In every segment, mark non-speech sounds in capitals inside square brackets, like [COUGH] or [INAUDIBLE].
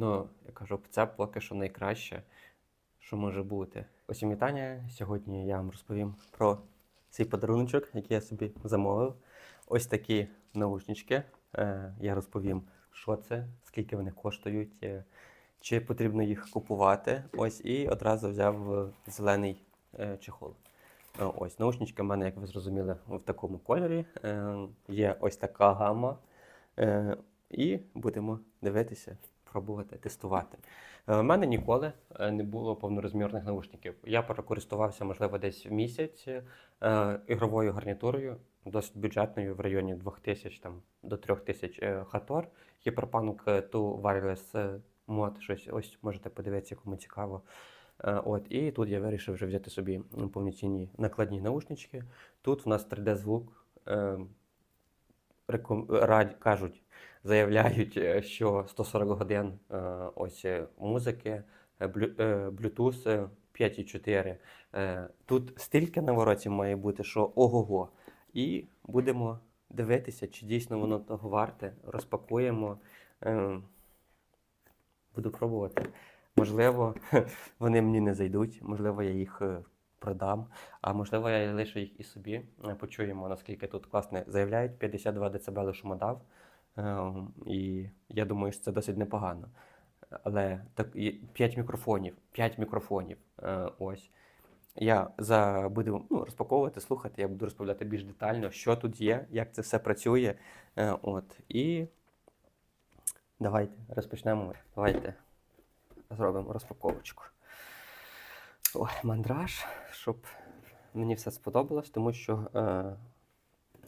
Ну, я кажу, це поки що найкраще, що може бути. Усім вітання. Сьогодні я вам розповім про цей подаруночок, який я собі замовив. Ось такі наушнички. Е, Я розповім, що це, скільки вони коштують, е, чи потрібно їх купувати. Ось і одразу взяв е, зелений чехол. Ось наушнички в мене, як ви зрозуміли, в такому кольорі. Є ось така гама. І будемо дивитися, пробувати, тестувати. Е, У мене ніколи е, не було повнорозмірних наушників. Я прокористувався, можливо, десь місяць е, ігровою гарнітурою, досить бюджетною в районі 2000 там, до 3000 е, Хатор. Hyperpunk 2 Wireless е, Mod, щось ось можете подивитися, кому цікаво. Е, От, і тут я вирішив вже взяти собі повноцінні накладні наушнички. Тут в нас 3D-звук. Е, реком... рад... кажуть, заявляють, е, що 140 годин е, ось е, музики, Bluetooth е, 5.4. Е, Тут стільки на вороті має бути, що ого-го. І будемо дивитися, чи дійсно воно того варте. Розпакуємо. Буду пробувати. Можливо, [LAUGHS] вони мені не зайдуть, можливо, я їх продам, а можливо, я лишу їх і собі. Почуємо, наскільки тут класне заявляють 52 дБ шумодав. Е, І я думаю, що це досить непогано. Але так, 5 мікрофонів, 5 мікрофонів. е, Ось. Я за, буду ну, розпаковувати, слухати, я буду розповідати більш детально, що тут є, як це все працює. Е, От. І давайте розпочнемо. Давайте зробимо розпаковочку. Ой, мандраж, щоб мені все сподобалось, тому що е,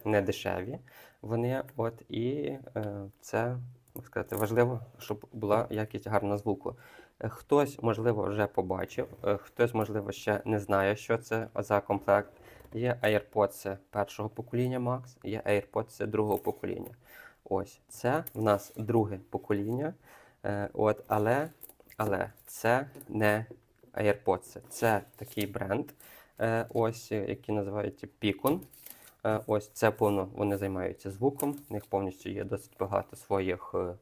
не дешеві вони. От, і е, це як сказати, важливо, щоб була якість гарна звуку. Е, Хтось, можливо, вже побачив, е, хтось, можливо, ще не знає, що це за комплект. Є AirPods першого покоління Max, є AirPods другого покоління. Ось це в нас друге покоління. От, але, але це не AirPods, це такий бренд, ось, який називається Picon. Е, Ось це повно вони займаються звуком. У них повністю є досить багато своїх е,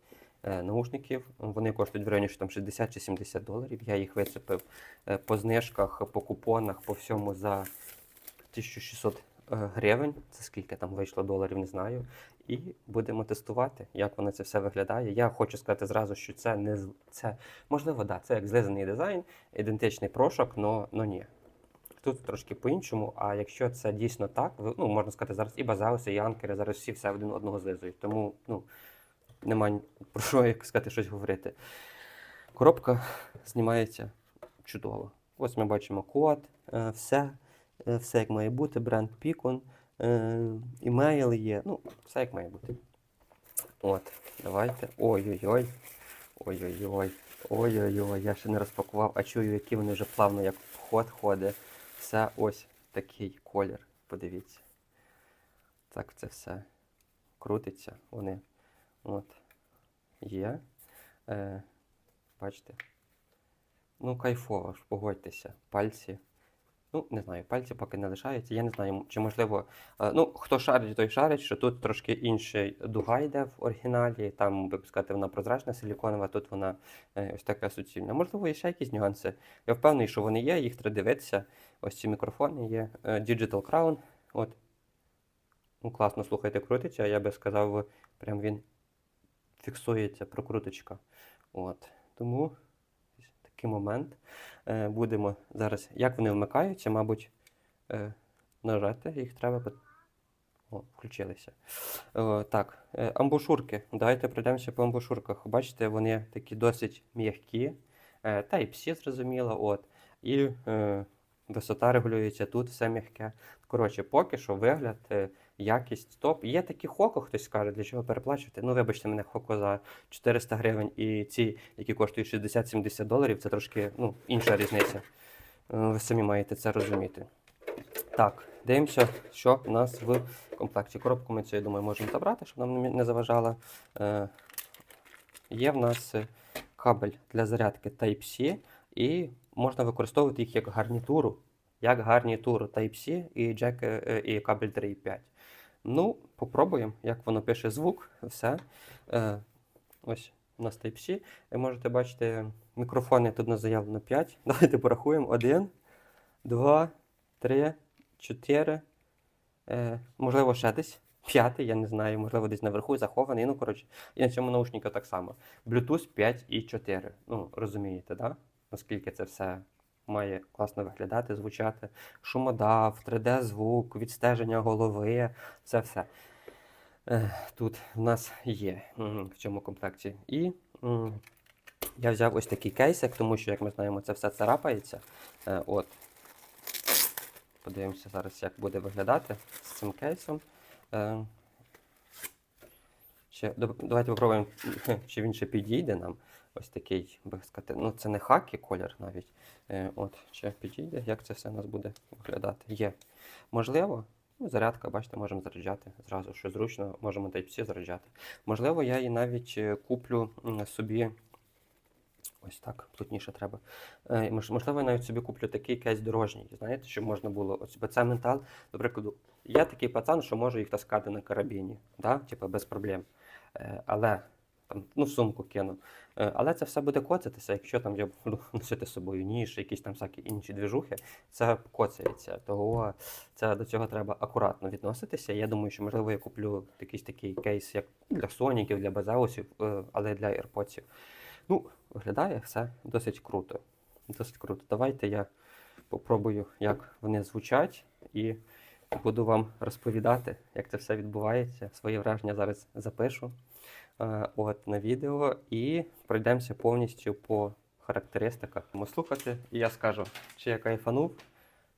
е, наушників. Вони коштують в районі там 60 чи 70 доларів. Я їх вицепив по знижках, по купонах, по всьому за 1600 е, гривень. Це скільки там вийшло доларів, не знаю. І будемо тестувати, як воно це все виглядає. Я хочу сказати зразу, що це не це можливо, да, це як злизаний дизайн, ідентичний прошок, но, но ні. Тут трошки по-іншому, а якщо це дійсно так, ну можна сказати, зараз і базауси, і анкери, зараз всі все один одного злизують. Тому ну, нема про що як сказати щось говорити. Коробка знімається чудово. Ось ми бачимо код, е, все, е, все як має бути, бренд Picon, е, імейл є, ну, все як має бути. От, давайте. Ой-ой-ой. Ой-ой-ой. Ой-ой-ой, я ще не розпакував, а чую, які вони вже плавно як вход ходить. Все ось такий колір. Подивіться. Так це все крутиться. Вони от є. Е, бачите? Ну, кайфово ж, погодьтеся. Пальці. Ну, не знаю, пальці поки не лишаються. Я не знаю, чи можливо. е, Ну, хто шарить, той шарить, що тут трошки інший дуга йде в оригіналі. Там, би сказати, вона прозрачна, силіконова, тут вона е, ось така суцільна. Можливо, є ще якісь нюанси. Я впевнений, що вони є, їх треба дивитися. Ось ці мікрофони є. Е, Digital Crown. От. Ну, класно, слухайте, крутиться. Я би сказав, прям він фіксується, прокруточка. От. Тому такий момент. Е, Будемо зараз. Як вони вмикаються, мабуть, е, нажати їх треба. О, включилися. Е, так, амбушурки. Давайте пройдемося по амбушурках. Бачите, вони такі досить м'які. Е, Type-C, зрозуміло. От. І е, висота регулюється тут, все м'яке. Коротше, поки що вигляд, е, якість топ. Є такі хоко, хтось скаже, для чого переплачувати. Ну, вибачте мене, хоко за 400 гривень і ці, які коштують 60-70 доларів, це трошки ну, інша різниця. Е, Ви самі маєте це розуміти. Так, дивимося, що в нас в комплекті. Коробку ми цю, я думаю, можемо забрати, щоб нам не- заважала. Е, є в нас е, кабель для зарядки Type-C, і можна використовувати їх як гарнітуру. Як гарнітуру Type-C і, джек, е, і кабель 3.5. Ну, попробуємо, як воно пише звук, все. Е, ось у нас Type-C. Ви можете бачити, мікрофони тут у нас заявлено 5. [LAUGHS] Давайте порахуємо. 1, 2, 3, 4. Е, можливо, ще десь. П'ятий, я не знаю, можливо, десь наверху захований. Ну, коротше, і на цьому наушнику так само. Bluetooth 5 і 4. Ну, розумієте, да? Наскільки це все має класно виглядати, звучати. Шумодав, 3D-звук, відстеження голови, це все. Тут в нас є в цьому комплекті. І я взяв ось такий кейсик, тому що, як ми знаємо, це все царапається. Е, От. Подивимося зараз, як буде виглядати з цим кейсом. Е, Ще, давайте попробуємо, [LAUGHS] чи він ще підійде нам. Ось такий, би сказати, ну це не хакі колір навіть. Е, от, чи підійде, як це все у нас буде виглядати? Є. Можливо, ну, зарядка, бачите, можемо заряджати зразу, що зручно, можемо Type-C заряджати. Можливо, я її навіть е, куплю собі. Ось так, плотніше треба. Е, Можливо, я навіть собі куплю такий кейс дорожній, знаєте, щоб можна було. Ось, бо це ментал, до прикладу, я такий пацан, що можу їх таскати на карабіні, да? типу, без проблем. Е, але там, ну, сумку кину. Е, але це все буде коцатися, якщо там я буду [LAUGHS] носити з собою ніж, якісь там всякі інші двіжухи, це коцається. Того це до цього треба акуратно відноситися. Я думаю, що можливо я куплю якийсь такий кейс, як для соніків, для базеусів, е, але для AirPods. Ну, виглядає все досить круто. Досить круто. Давайте я попробую, як вони звучать, і буду вам розповідати, як це все відбувається. Свої враження зараз запишу от, на відео і пройдемося повністю по характеристиках. Ми слухати, і я скажу, чи я кайфанув,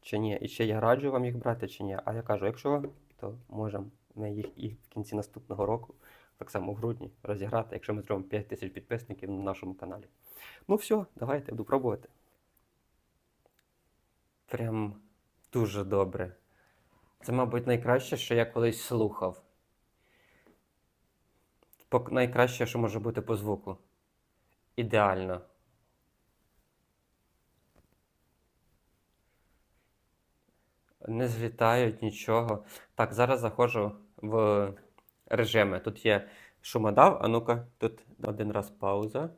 чи ні, і чи я раджу вам їх брати, чи ні. А я кажу, якщо, то можемо ми їх і в кінці наступного року, так само в грудні, розіграти, якщо ми зробимо 5 тисяч підписників на нашому каналі. Ну все, давайте, буду пробувати. Прям дуже добре. Це, мабуть, найкраще, що я колись слухав. Найкраще, що може бути по звуку. Ідеально. Не злітають нічого. Так, зараз заходжу в режими. Тут є шумодав, а ну-ка, тут один раз пауза.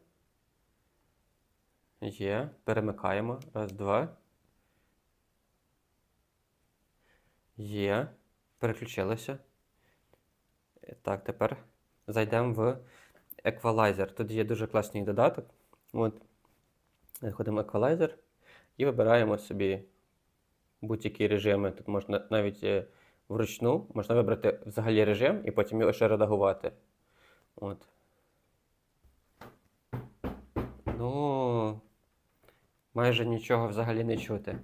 Є. Перемикаємо. Раз, два. Є. Переключилося. Так, тепер зайдемо в еквалайзер. Тут є дуже класний додаток. От. Заходимо в еквалайзер і вибираємо собі будь-які режими. Тут можна навіть е, вручну, можна вибрати взагалі режим і потім його ще редагувати. От. Ну, майже нічого взагалі не чути.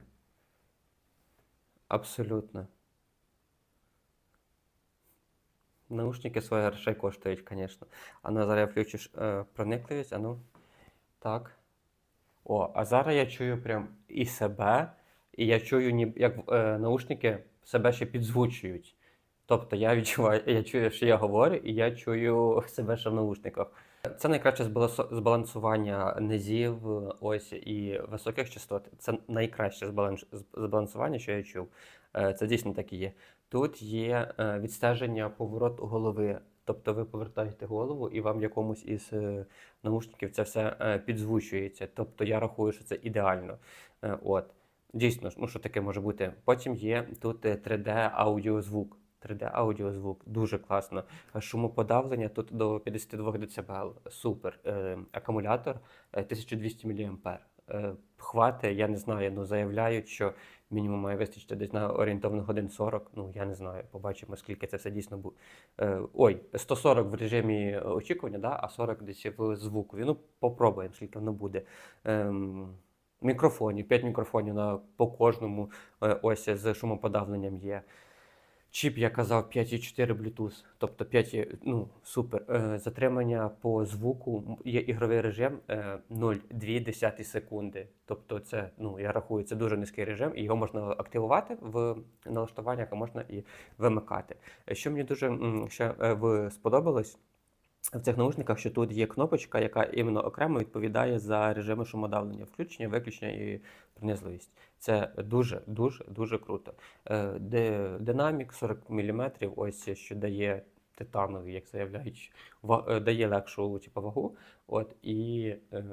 Абсолютно. Наушники свої грошей коштують, звісно. А ну зараз я включу ж, е, проникливість, а ну. Так. О, а зараз я чую прям і себе, і я чую, як е, наушники себе ще підзвучують. Тобто я відчуваю, я чую, що я говорю, і я чую себе ще в наушниках. Це найкраще збалансування низів, ось і високих частот. Це найкраще збалансування, що я чув. Е, Це дійсно так і є. Тут є е, відстеження повороту голови. Тобто ви повертаєте голову, і вам в якомусь із е, наушників це все е, підзвучується. Тобто я рахую, що це ідеально. От. Дійсно, ну що таке може бути? Потім є тут е, 3D аудіозвук. 3D аудіозвук дуже класно. Шумоподавлення тут до 52 дБ. Супер. Акумулятор е, 1200 мА. Хвати, я не знаю, ну заявляють, що мінімум має вистачити десь на орієнтовно годин 40. Ну я не знаю, побачимо, скільки це все дійсно буде. Ой, 140 в режимі очікування, да, а 40 десь в звукові. Ну, попробуємо, скільки воно буде. Ем, мікрофонів, 5 мікрофонів на, по кожному е, ось з шумоподавленням є. Чіп, я казав, 5,4 Bluetooth, тобто 5, ну, супер. Е, затримання по звуку є ігровий режим е, 0,2 секунди. Тобто, це, ну, я рахую, це дуже низький режим, і його можна активувати в налаштуваннях, а можна і вимикати. Е, Що мені дуже ще е, сподобалось в цих наушниках, що тут є кнопочка, яка іменно окремо відповідає за режими шумодавлення, включення, виключення і принизливість. Це дуже, дуже, дуже круто. Е, динамік 40 мм, ось що дає титановий, як заявляють, е, дає легшу типу, вагу. От, і, е,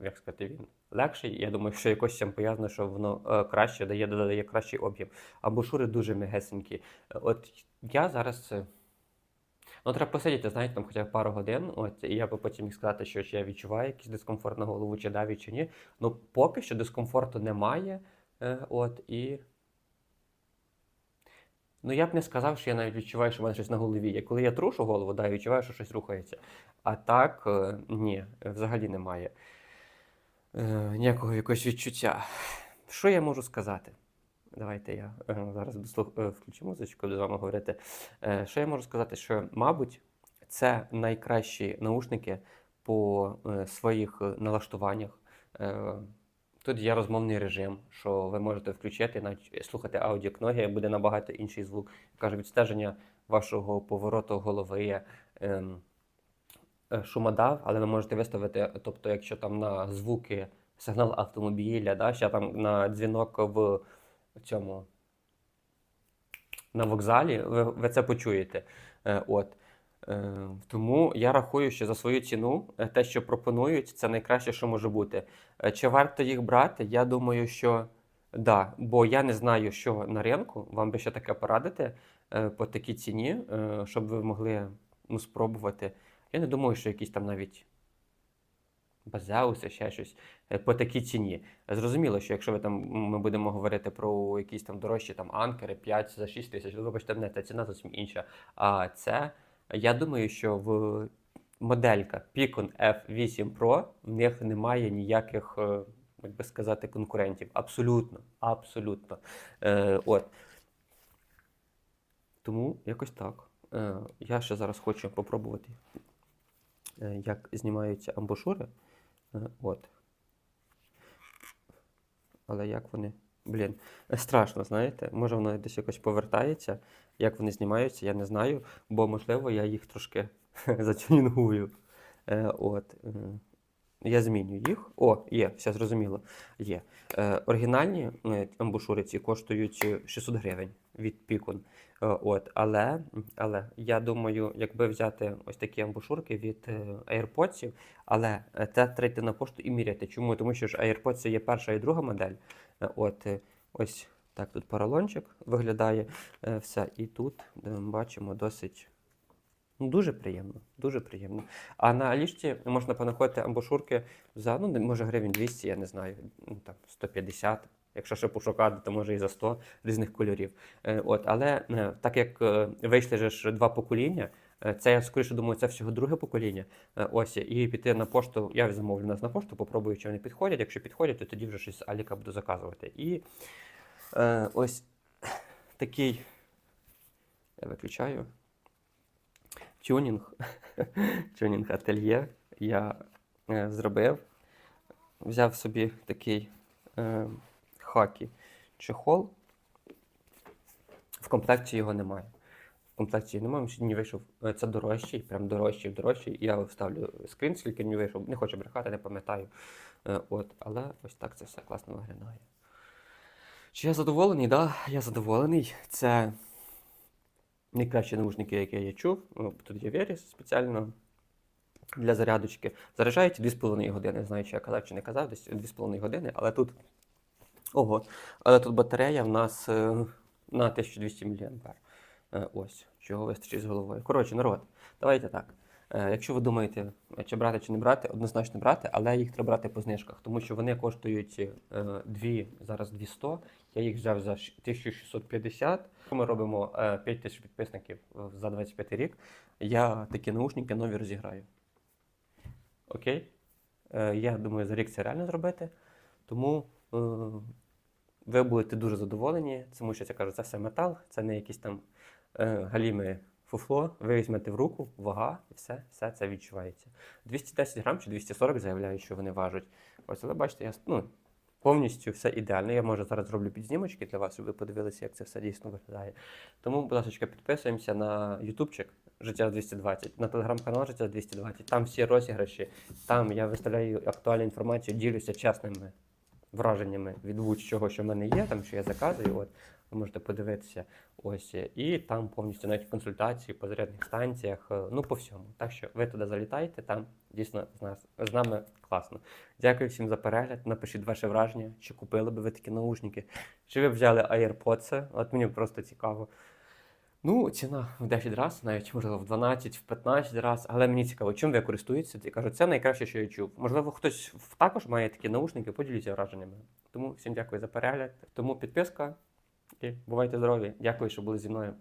як сказати, він легший. Я думаю, що якось цим пов'язано, що воно е, краще дає, додає кращий об'єм. Або шури дуже м'ягесенькі. Е, От я зараз. Ну, треба посидіти, знаєте, там хоча б пару годин, от, і я би потім міг сказати, що чи я відчуваю якийсь дискомфорт на голову, чи даві, чи ні. Ну, поки що дискомфорту немає. Е, от, і... Ну, я б не сказав, що я навіть відчуваю, що в мене щось на голові. Я, коли я трушу голову, да, я відчуваю, що щось рухається. А так, е, ні, взагалі немає е, ніякого якогось відчуття. Що я можу сказати? Давайте я е, зараз е, включу музичку, буду з вами говорити. Е, що я можу сказати? Що, мабуть, це найкращі наушники по своїх налаштуваннях. Тут є розмовний режим, що ви можете включити, навіть слухати аудіокниги, буде набагато інший звук. Каже, відстеження вашого повороту голови, ем, шумодав, але ви можете виставити, тобто, якщо там на звуки сигнал автомобіля, да, ще там на дзвінок в цьому на вокзалі, ви, ви це почуєте. Е, от. Е, тому я рахую, що за свою ціну е, те, що пропонують, це найкраще, що може бути. Чи варто їх брати? Я думаю, що да, бо я не знаю, що на ринку. Вам би ще таке порадити по такій ціні, щоб ви могли ну, спробувати. Я не думаю, що якісь там навіть базеуси, ще щось е, по такій ціні. Зрозуміло, що якщо ви там ми будемо говорити про якісь там дорожчі там анкери 5 за 6 тисяч, ну, вибачте мене, та ціна зовсім інша. А це я думаю, що в моделька Picon F8 Pro в них немає ніяких, е, як би сказати, конкурентів. Абсолютно, абсолютно. Е, от. Тому якось так. Е, я ще зараз хочу попробувати, як знімаються амбушури. Е, от. Але як вони. Блін, страшно, знаєте? Може воно десь якось повертається. Як вони знімаються, я не знаю, бо можливо я їх трошки [LAUGHS] затюнінгую. Е, от. е, Я зміню їх. О, є, все зрозуміло. Є. Е, оригінальні е, амбушури ці коштують е, 600 гривень від Picon. Е, от, але, але я думаю, якби взяти ось такі амбушурки від е, AirPods, але е, це треба йти на пошту і міряти. Чому? Тому що ж AirPods є перша і друга модель. От ось так тут поролончик виглядає. Все. І тут бачимо досить. Ну, дуже приємно, дуже приємно. А на Алішці можна понаходити амбушурки за, ну, може, гривень 200, я не знаю, там, 150. Якщо ще пошукати, то може і за 100 різних кольорів. Е, от, але е, так як е, вийшли ж два покоління, це я скоріше думаю, це всього друге покоління. Ось, і піти на пошту, я замовлю нас на пошту, попробую, чи вони підходять. Якщо підходять, то тоді вже щось Аліка буду заказувати. І ось такий. Я виключаю. Тюнінг. [LAUGHS] Тюнінг ательє я зробив. Взяв собі такий хакі чехол. В комплекті його немає. В комплекті немає, він ще не вийшов. Е, Це дорожчий, прям дорожчий, дорожчий. Я вставлю скрін, скільки мені вийшов. Не хочу брехати, не пам'ятаю. Е, От, але ось так це все класно виглядає. Чи я задоволений? Так, да, я задоволений. Це найкращі наушники, які я чув. Тут є Веріс спеціально для зарядочки. Заряджають 2,5 години. Не знаю, чи я казав, чи не казав, десь 2,5 години, але тут. Ого. Але тут батарея в нас е, на 1200 мА. Е, ось, чого вистачить з головою. Коротше, народ, давайте так. Е, Якщо ви думаєте, чи брати, чи не брати, однозначно брати, але їх треба брати по знижках, тому що вони коштують е, дві, зараз 200, я їх взяв за 1650. Ми робимо е, 5 тисяч підписників за 25 рік. Я такі наушники нові розіграю. Окей? Я думаю, за рік це реально зробити. Тому ви будете дуже задоволені, тому що я кажу, це все метал, це не якісь там е, галіми фуфло. Ви візьмете в руку, вага, і все, все це відчувається. 210 грам чи 240 заявляють, що вони важать. Ось, але бачите, я ну, повністю все ідеально. Я може зараз зроблю підзнімочки для вас, щоб ви подивилися, як це все дійсно виглядає. Тому, будь ласка, підписуємося на ютубчик Життя 220, на телеграм-канал Життя 220. Там всі розіграші, там я виставляю актуальну інформацію, ділюся чесними враженнями від будь-чого, що в мене є, там що я заказую. От. ви можете подивитися. Ось і там повністю навіть консультації по зарядних станціях, е, ну по всьому. Так що ви туди залітайте, там дійсно з нас з нами класно. Дякую всім за перегляд. Напишіть ваше враження, чи купили би ви такі наушники, чи ви б взяли AirPods, От мені просто цікаво. Ну, ціна в 10 разів, навіть можливо в 12, в 15 разів, але мені цікаво, чим ви користуєтеся. Я кажу, це найкраще, що я чув. Можливо, хтось також має такі наушники, поділіться враженнями. Тому всім дякую за перегляд. Тому підписка і бувайте здорові. Дякую, що були зі мною.